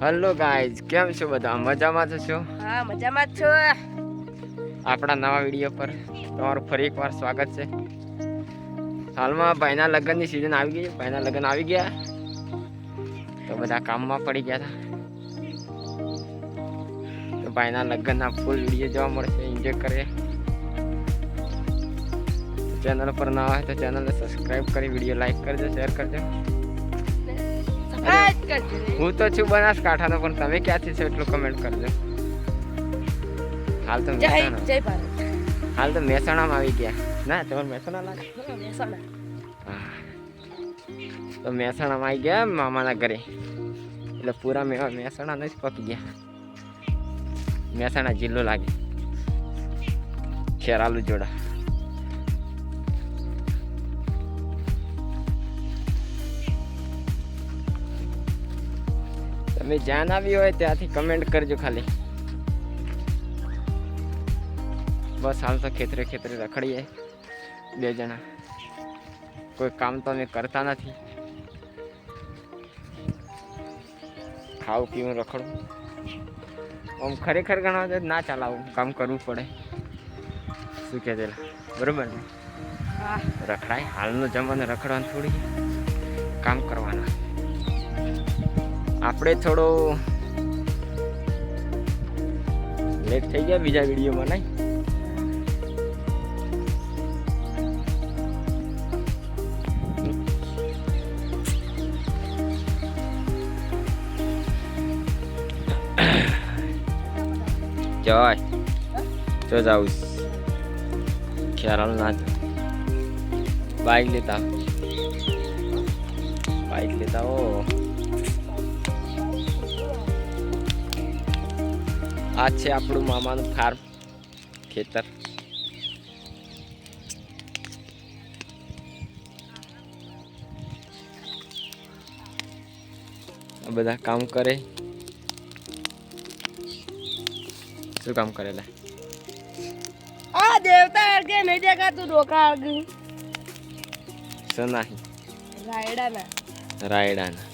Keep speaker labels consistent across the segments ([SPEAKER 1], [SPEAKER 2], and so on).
[SPEAKER 1] Hello guys કેમ છો બધા? મજામાં તો છો?
[SPEAKER 2] હા મજામાં છો.
[SPEAKER 1] આપણા નવા વીડિયો પર તમારું ફરી એકવાર સ્વાગત છે. હાલમાં ભાઈના લગ્નની સિઝન આવી ગઈ ભાઈના લગ્ન આવી ગયા. તો બધા કામમાં પડી ગયા હતા. તો ભાઈના લગ્નના ફૂલ વીડિયો જોવા મળશે. એન્જોય કરીએ. ચેનલ પર ના હોય તો ચેનલને સબસ્ક્રાઈબ કરી વીડિયો લાઈક કરજો શેર કરજો. હું તો છું બનાસકાંઠાનો પણ તમે ક્યાંથી છો એટલું કમેન્ટ કરજો. હાલ તો હાલ તો મહેસાણામાં આવી ગયા. ના તમારે મહેસાણા લાગે
[SPEAKER 2] મહેસાણા.
[SPEAKER 1] તો મહેસાણામાં આવી ગયા મામાના ઘરે. એટલે પૂરા મેવા મહેસાણા નથી પકી ગયા. મહેસાણા જિલ્લો લાગે. ખેરાલુ જોડા. તમે જ્યાં આવી હોય ત્યાંથી કમેન્ટ કરજો ખાલી. બસ હાલ તો ખેતરે ખેતરે રખડીએ બે જણા. કોઈ કામ તો અમે કરતા નથી. ખાવું પીવું રખડું આમ ખરેખર ઘણા ના ચલાવું કામ કરવું પડે. શું કહે છે બરોબર ને? રખડાય. હાલનો જમાનો રખડવાનું થોડી કામ કરવાના. આપણે થોડો લેટ થઈ ગયા બીજા વિડીયોમાં નહીં? બાઈક લેતા. બાઈક લેતા હો. આ છે આપણું મામાનું ફાર્મ ખેતર. આ બધા કામ કરે. શું કામ કરેલા
[SPEAKER 2] આ દેવતા અડકે નહીં દેખાતું ડોકા અડકે
[SPEAKER 1] શું નહીં
[SPEAKER 2] રાયડાના.
[SPEAKER 1] રાયડાના.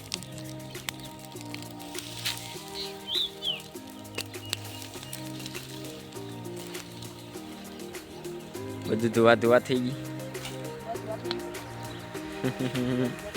[SPEAKER 1] બધું ધોવા ધોવા થઈ ગઈ.